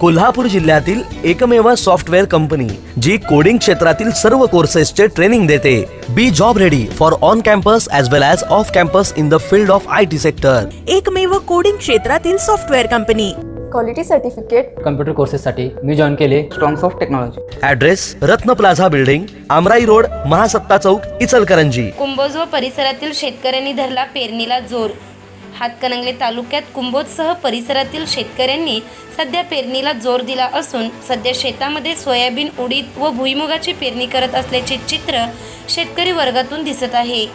कोल्हापूर जिल्ह्यातील एकमेव software company जी coding क्षेत्रातील सर्व कोर्सेसचे ट्रेनिंग देते. Be job ready for on campus as well as off campus in the field of I T sector एकमेव coding क्षेत्रातील software company. Quality certificate computer कोर्सेससाठी मी join केले. Strongs of technology address Ratna plaza building Amrai road Mahasatta Chowk Ichalkaranji. Kumbhoj व परिसरातील शेतकऱ्यांनी धरला पेरणीला जोर. हातकणंगले तालुक्यात कुंभोजसह परिसरातील शेतकऱ्यांनी सध्या पेरणीला जोर दिला असून सध्या शेतामध्ये सोयाबीन उडीद व भुईमुगाची पेरणी करत असल्याचे चित्र शेतकरी वर्गातून दिसत आहे.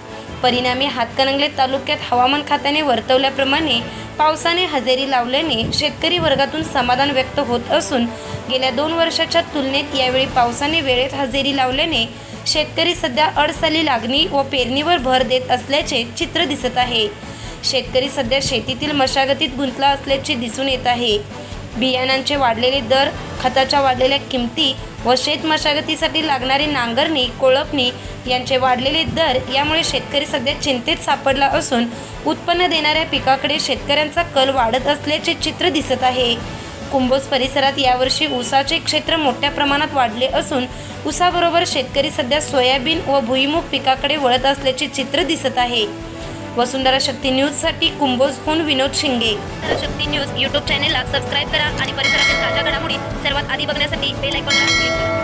परिणामी हातकणंगले तालुक्यात हवामान खात्याने वर्तवल्याप्रमाणे पावसाने हजेरी लावल्याने शेतकरी वर्गातून समाधान व्यक्त होत असून गेल्या दोन वर्षाच्या तुलनेत यावेळी पावसाने वेळेत हजेरी लावल्याने शेतकरी सध्या अडसाली लागणी व पेरणीवर भर देत असल्याचे चित्र दिसत आहे. शेतकरी सध्या शेतीतील मशागतीत गुंतला असल्याचे दिसून येत आहे. बियाणांचे वाढलेले दर खताच्या वाढलेल्या किमती व शेत मशागतीसाठी लागणारी नांगरणी कोळपणी यांचे वाढलेले दर यामुळे शेतकरी सध्या चिंतेत सापडला असून उत्पन्न देणाऱ्या पिकाकडे शेतकऱ्यांचा कल वाढत असल्याचे चित्र दिसत आहे. कुंभोज परिसरात यावर्षी ऊसाचे क्षेत्र मोठ्या प्रमाणात वाढले असून ऊसाबरोबर शेतकरी सध्या सोयाबीन व भुईमुग पिकाकडे वळत असल्याचे चित्र दिसत आहे. वसुंधरा शक्ती न्यूजसाठी कुंभोजहून विनोद शिंगे. शक्ती न्यूज यूट्यूब चॅनेलला सबस्क्राईब करा आणि परिसरातील ताज्या घडामोडी सर्वात आधी बघण्यासाठी बेल आयकॉनला क्लिक करा.